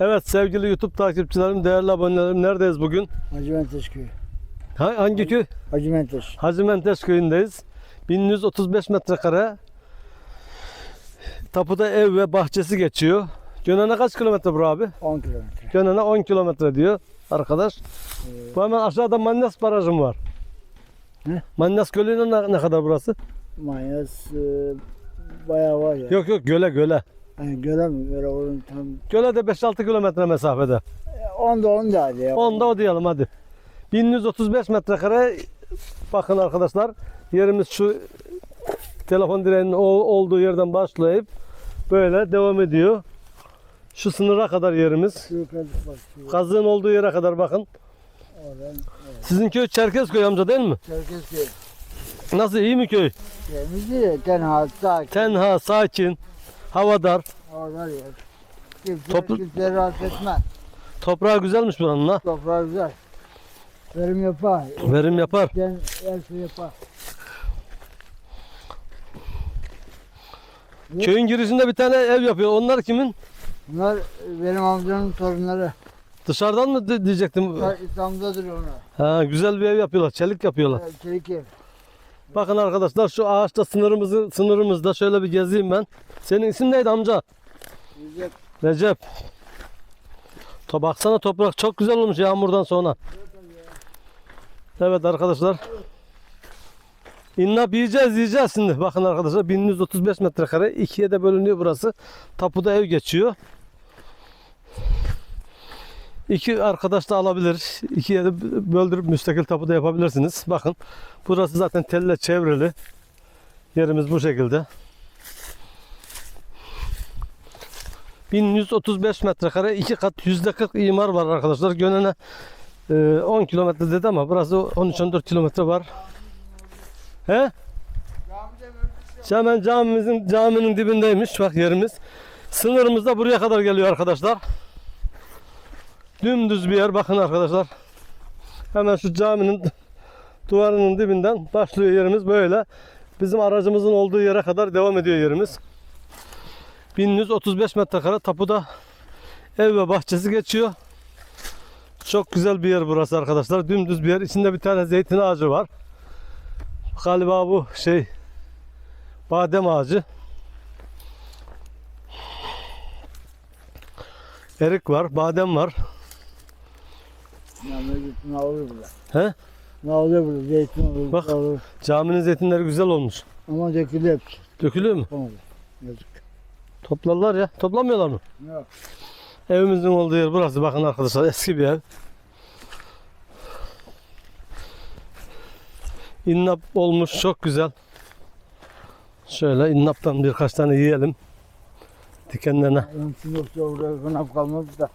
Evet sevgili YouTube takipçilerim, değerli abonelerim neredeyiz bugün? Hacı Menteş köyü. Ha- hangi köy? Hacı Menteş. Hacı Menteş köyündeyiz. 1135 metrekare tapuda ev ve bahçesi geçiyor. Gönen'e kaç kilometre bu abi? 10 kilometre. Gönen'e 10 kilometre diyor arkadaş. Bu hemen aşağıda Mannas barajım var. Ne? Mannas Gölü'ne ne, ne kadar burası? Manyas e, bayağı var ya. Yok yok göle göle. Yani göre mi? Göre onun tam. Göle de 5-6 kilometre mesafede. E, 10 da 10 da hadi ya. Onda o diyelim hadi. 1135 metrekare bakın arkadaşlar yerimiz şu telefon direğinin ol- olduğu yerden başlayıp böyle devam ediyor. Şu sınıra kadar yerimiz. Kazığın olduğu yere kadar bakın. Sizin köy Çerkezköy amca değil mi? Çerkez köyü. Nasıl iyi mi köy? Temiz. Tenha, sakin. Tenha, sakin, havadar. Oradan ya. Kimse, Toplu- kimse rahatsız etmez. Toprağı güzelmiş buranın ha. Toprağı güzel. Verim yapar. Verim yapar. Sen her şey yapar. Köyün girişinde bir tane ev yapıyor. Onlar kimin? Bunlar benim amcanın torunları. Dışarıdan mı di- diyecektim? İstanbul'da duruyor onlar. Ha, güzel bir ev yapıyorlar. Çelik yapıyorlar. Çelik ev. Bakın arkadaşlar şu ağaçta sınırımızı sınırımızda şöyle bir gezeyim ben. Senin isim neydi amca? Güzel. Recep. To baksana toprak çok güzel olmuş yağmurdan sonra. Evet arkadaşlar. İnnap yiyeceğiz yiyeceğiz şimdi. Bakın arkadaşlar 1135 metrekare. ikiye de bölünüyor burası. Tapuda ev geçiyor. İki arkadaş da alabilir. İkiye de böldürüp müstakil tapuda yapabilirsiniz. Bakın burası zaten telle çevrili. Yerimiz bu şekilde. 1135 metrekare iki kat yüzde 40 imar var arkadaşlar. Gönene e, 10 kilometre dedi ama burası 13-14 kilometre var. He? Hemen camimizin caminin dibindeymiş bak yerimiz. Sınırımız da buraya kadar geliyor arkadaşlar. Dümdüz bir yer bakın arkadaşlar. Hemen şu caminin duvarının dibinden başlıyor yerimiz böyle. Bizim aracımızın olduğu yere kadar devam ediyor yerimiz. 1135 metrekare tapuda ev ve bahçesi geçiyor. Çok güzel bir yer burası arkadaşlar. Dümdüz bir yer. İçinde bir tane zeytin ağacı var. Galiba bu şey badem ağacı. Erik var, badem var. Ne olur burada? He? Ne olur burada? Zeytin olur. Bak. olur. Caminin zeytinleri güzel olmuş. Ama dökülü hepsi. Dökülüyor mu? Olmadı. Yazık. Toplarlar ya. Toplamıyorlar mı? Yok. Evimizin olduğu yer burası. Bakın arkadaşlar eski bir ev. İnnap olmuş çok güzel. Şöyle innaptan birkaç tane yiyelim. Dikenlerine. Şimdi yoksa orada kanap kalmadı da.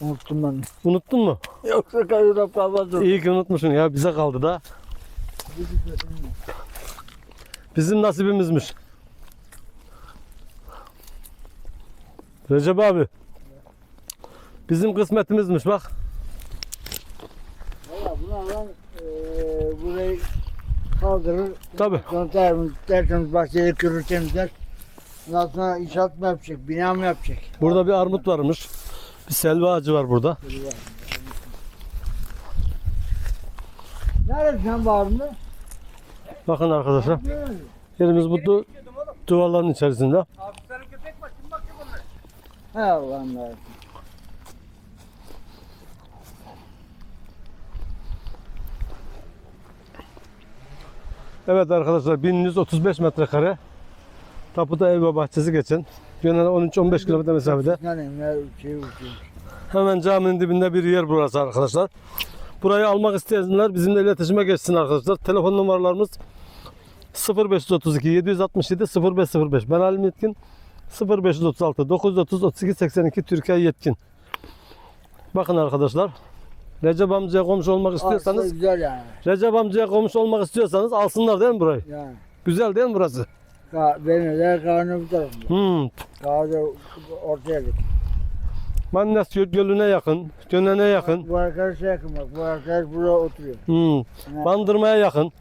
Unuttum ben. Unuttun mu? Yoksa kanap kalmadı. İyi ki unutmuşsun ya bize kaldı da. Bizim nasibimizmiş. Recep abi. Bizim kısmetimizmiş bak. Valla bunu alan eee burayı kaldırır. Tabi. Sonra tertemiz, tertemiz bahçeyi kürür temizler. Ondan sonra inşaat mı yapacak, bina mı yapacak? Burada bir armut varmış. Bir selva ağacı var burada. Nerede sen bağrında? Bakın arkadaşlar. Yerimiz bu du- duvarların içerisinde. He Allah'ım ya. Evet arkadaşlar 1135 metrekare. Tapuda ev ve bahçesi geçen. Yönel 13-15 kilometre mesafede. Hemen caminin dibinde bir yer burası arkadaşlar. Burayı almak isteyenler bizimle iletişime geçsin arkadaşlar. Telefon numaralarımız 0532 767 0505. Ben Halim Yetkin 0536 930 32 82 Türkiye Yetkin. Bakın arkadaşlar. Recep amcaya komşu olmak Aslında istiyorsanız güzel yani. Recep amcaya komşu olmak istiyorsanız alsınlar değil mi burayı? Yani. Güzel değil mi burası? Ka benim de karnı bu tarafında. Hmm. Kahve ortaya dik. Mannas Göl- Gölü'ne yakın, Gönen'e yakın, Bu arkadaş şey yakın bak. Bu arkadaş burada oturuyor. hmm. Yani Bandırma'ya yakın.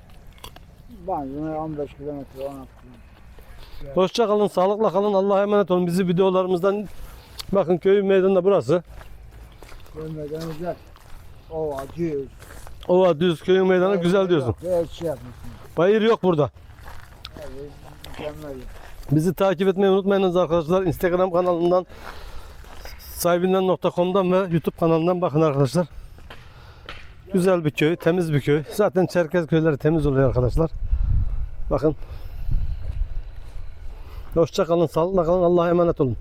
Bandırma 15 kilometre 16 kilometre. Hoşça kalın, sağlıkla kalın. Allah'a emanet olun. Bizi videolarımızdan Bakın köyün meydanı da burası. Görmeden güzel. O acıyoruz. Ova düz köyün meydanı güzel diyorsun. Her şey yapmışsın. Bayır yok burada. Evet, mükemmel. Bizi takip etmeyi unutmayınız arkadaşlar. Instagram kanalından sahibinden.com'dan ve YouTube kanalından bakın arkadaşlar. Güzel bir köy, temiz bir köy. Zaten Çerkez köyleri temiz oluyor arkadaşlar. Bakın. Hoşça kalın, sağlıkla kalın. Allah'a emanet olun.